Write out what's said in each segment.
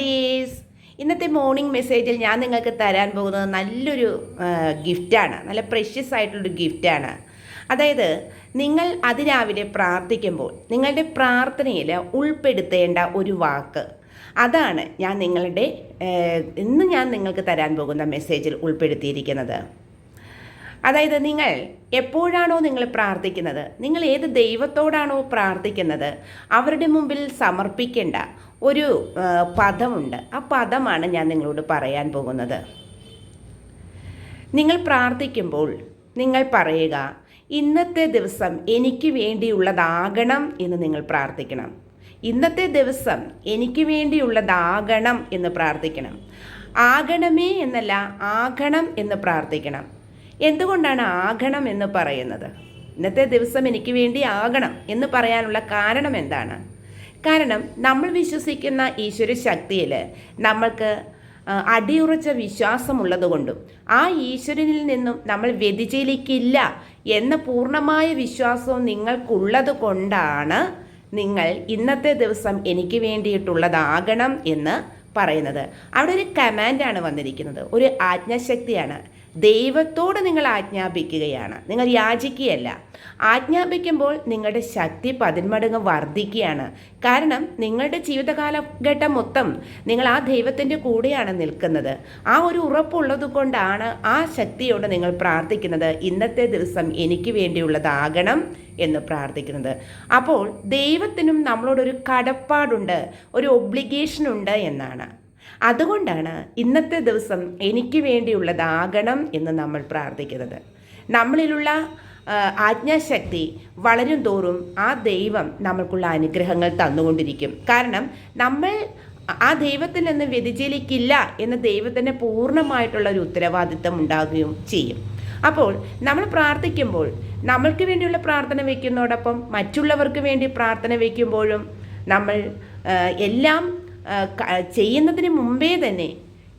ഡീസ് ഇന്നത്തെ മോർണിംഗ് മെസ്സേജിൽ ഞാൻ നിങ്ങൾക്ക് തരാൻ പോകുന്നത് നല്ലൊരു ഗിഫ്റ്റാണ് നല്ല പ്രഷ്യസ് ആയിട്ടുള്ളൊരു ഗിഫ്റ്റാണ് അതായത് നിങ്ങൾ അതിരാവിലെ പ്രാർത്ഥിക്കുമ്പോൾ നിങ്ങളുടെ പ്രാർത്ഥനയിൽ ഉൾപ്പെടുത്തേണ്ട ഒരു വാക്ക്. അതാണ് ഞാൻ നിങ്ങളുടെ ഇന്ന് ഞാൻ നിങ്ങൾക്ക് തരാൻ പോകുന്ന മെസ്സേജിൽ ഉൾപ്പെടുത്തിയിരിക്കുന്നത്. അതായത് നിങ്ങൾ എപ്പോഴാണോ നിങ്ങൾ പ്രാർത്ഥിക്കുന്നത് നിങ്ങൾ ഏത് ദൈവത്തോടാണോ പ്രാർത്ഥിക്കുന്നത് അവരുടെ മുമ്പിൽ സമർപ്പിക്കേണ്ട ഒരു പദമുണ്ട്. ആ പദമാണ് ഞാൻ നിങ്ങളോട് പറയാൻ പോകുന്നത്. നിങ്ങൾ പ്രാർത്ഥിക്കുമ്പോൾ നിങ്ങൾ പറയുക ഇന്നത്തെ ദിവസം എനിക്ക് വേണ്ടിയുള്ളതാകണം എന്ന് നിങ്ങൾ പ്രാർത്ഥിക്കണം. ഇന്നത്തെ ദിവസം എനിക്ക് വേണ്ടിയുള്ളതാകണം എന്ന് പ്രാർത്ഥിക്കണം. ആകണമേ എന്നല്ല ആകണം എന്ന് പ്രാർത്ഥിക്കണം. എന്തുകൊണ്ടാണ് ആകണം എന്ന് പറയുന്നത്? ഇന്നത്തെ ദിവസം എനിക്ക് വേണ്ടി ആകണം എന്ന് പറയാനുള്ള കാരണം എന്താണ്? കാരണം നമ്മൾ വിശ്വസിക്കുന്ന ഈശ്വര ശക്തിയിൽ നമ്മൾക്ക് അടിയുറച്ച വിശ്വാസമുള്ളത് കൊണ്ടും ആ ഈശ്വരനിൽ നിന്നും നമ്മൾ വ്യതിചലിക്കില്ല എന്ന പൂർണമായ വിശ്വാസവും നിങ്ങൾക്കുള്ളത് കൊണ്ടാണ് നിങ്ങൾ ഇന്നത്തെ ദിവസം എനിക്ക് വേണ്ടിയിട്ടുള്ളതാകണം എന്ന് പറയുന്നത്. അവിടെ ഒരു കമാൻഡാണ് വന്നിരിക്കുന്നത്. ഒരു ആജ്ഞാശക്തിയാണ്. ദൈവത്തോട് നിങ്ങൾ ആജ്ഞാപിക്കുകയാണ്. നിങ്ങൾ യാചിക്കുകയല്ല. ആജ്ഞാപിക്കുമ്പോൾ നിങ്ങളുടെ ശക്തി പതിന്മടങ്ങ് വർദ്ധിക്കുകയാണ്. കാരണം നിങ്ങളുടെ ജീവിതകാലഘട്ടം മൊത്തം നിങ്ങൾ ആ ദൈവത്തിന്റെ കൂടെയാണ് നിൽക്കുന്നത്. ആ ഒരു ഉറപ്പുള്ളത് കൊണ്ടാണ് ആ ശക്തിയോട് നിങ്ങൾ പ്രാർത്ഥിക്കുന്നത്. ഇന്നത്തെ ദിവസം എനിക്ക് വേണ്ടിയുള്ളതാകണം എന്ന് പ്രാർത്ഥിക്കുന്നത്. അപ്പോൾ ദൈവത്തിനും നമ്മളോടൊരു കടപ്പാടുണ്ട് ഒരു ഒബ്ലിഗേഷൻ ഉണ്ട് എന്നാണ്. അതുകൊണ്ടാണ് ഇന്നത്തെ ദിവസം എനിക്ക് വേണ്ടിയുള്ളതാകണം എന്ന് നമ്മൾ പ്രാർത്ഥിക്കുന്നത്. നമ്മളിലുള്ള ആജ്ഞാശക്തി വളരും തോറും ആ ദൈവം നമ്മൾക്കുള്ള അനുഗ്രഹങ്ങൾ തന്നുകൊണ്ടിരിക്കും. കാരണം നമ്മൾ ആ ദൈവത്തിൽ നിന്ന് വ്യതിചലിക്കില്ല എന്ന ദൈവത്തിന് പൂർണമായിട്ടുള്ള ഒരു ഉത്തരവാദിത്തം ഉണ്ടാകുകയും ചെയ്യും. അപ്പോൾ നമ്മൾ പ്രാർത്ഥിക്കുമ്പോൾ നമ്മൾക്ക് വേണ്ടിയുള്ള പ്രാർത്ഥന വയ്ക്കുന്നതോടൊപ്പം മറ്റുള്ളവർക്ക് വേണ്ടി പ്രാർത്ഥന വയ്ക്കുമ്പോഴും നമ്മൾ എല്ലാം ചെയ്യുന്നതിന് മുമ്പേ തന്നെ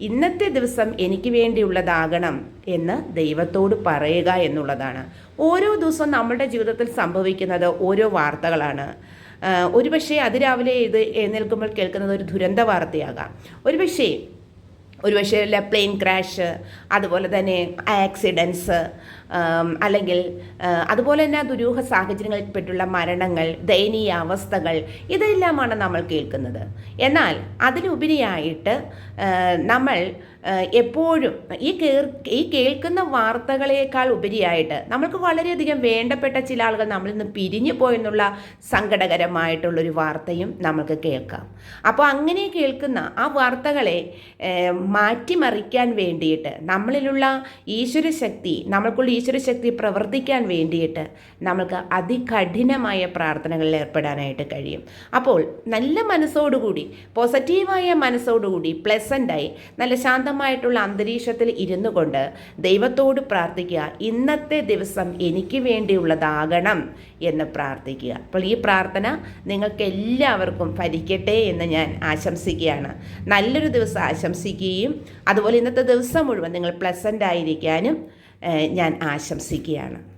ഇന്നത്തെ ദിവസം എനിക്ക് വേണ്ടിയുള്ളതാകണം എന്ന് ദൈവത്തോട് പറയുക എന്നുള്ളതാണ്. ഓരോ ദിവസവും നമ്മുടെ ജീവിതത്തിൽ സംഭവിക്കുന്നത് ഓരോ വാർത്തകളാണ്. ഒരുപക്ഷെ അതിരാവിലെ ഇത് എഴുന്നേൽക്കുമ്പോൾ കേൾക്കുന്നത് ഒരു ദുരന്ത വാർത്തയാകാം. ഒരുപക്ഷേ ഒരുപക്ഷെ പ്ലെയിൻ ക്രാഷ് അതുപോലെ തന്നെ ആക്സിഡൻസ് അല്ലെങ്കിൽ അതുപോലെ തന്നെ ദുരൂഹ സാഹചര്യങ്ങളിൽപ്പെട്ടുള്ള മരണങ്ങൾ ദയനീയ അവസ്ഥകൾ ഇതെല്ലാമാണ് നമ്മൾ കേൾക്കുന്നത്. എന്നാൽ അതിലുപരിയായിട്ട് നമ്മൾ എപ്പോഴും ഈ കേർ ഈ കേൾക്കുന്ന വാർത്തകളേക്കാൾ ഉപരിയായിട്ട് നമ്മൾക്ക് വളരെയധികം വേണ്ടപ്പെട്ട ചില ആളുകൾ നമ്മളിൽ നിന്ന് പിരിഞ്ഞു പോയെന്നുള്ള സങ്കടകരമായിട്ടുള്ളൊരു വാർത്തയും നമുക്ക് കേൾക്കാം. അപ്പോൾ അങ്ങനെ കേൾക്കുന്ന ആ വാർത്തകളെ മാറ്റിമറിക്കാൻ വേണ്ടിയിട്ട് നമ്മളിലുള്ള ഈശ്വര ശക്തി നമ്മൾക്കുള്ള ഈശ്വര ശക്തി പ്രവർത്തിക്കാൻ വേണ്ടിയിട്ട് നമ്മൾക്ക് അതികഠിനമായ പ്രാർത്ഥനകളിൽ ഏർപ്പെടാനായിട്ട് കഴിയും. അപ്പോൾ നല്ല മനസ്സോടുകൂടി പോസിറ്റീവായ മനസ്സോടുകൂടി പ്ലസന്റായി നല്ല ശാന്തമായിട്ടുള്ള അന്തരീക്ഷത്തിൽ ഇരുന്നു കൊണ്ട് ദൈവത്തോട് പ്രാർത്ഥിക്കുക. ഇന്നത്തെ ദിവസം എനിക്ക് വേണ്ടിയുള്ളതാകണം എന്ന് പ്രാർത്ഥിക്കുക. അപ്പോൾ ഈ പ്രാർത്ഥന നിങ്ങൾക്ക് എല്ലാവർക്കും ഫലിക്കട്ടെ എന്ന് ഞാൻ ആശംസിക്കുകയാണ്. നല്ലൊരു ദിവസം ആശംസിക്കുകയും അതുപോലെ ഇന്നത്തെ ദിവസം മുഴുവൻ നിങ്ങൾ പ്ലസന്റ് ആയിരിക്കാനും ഞാൻ ആശംസിക്കുകയാണ്.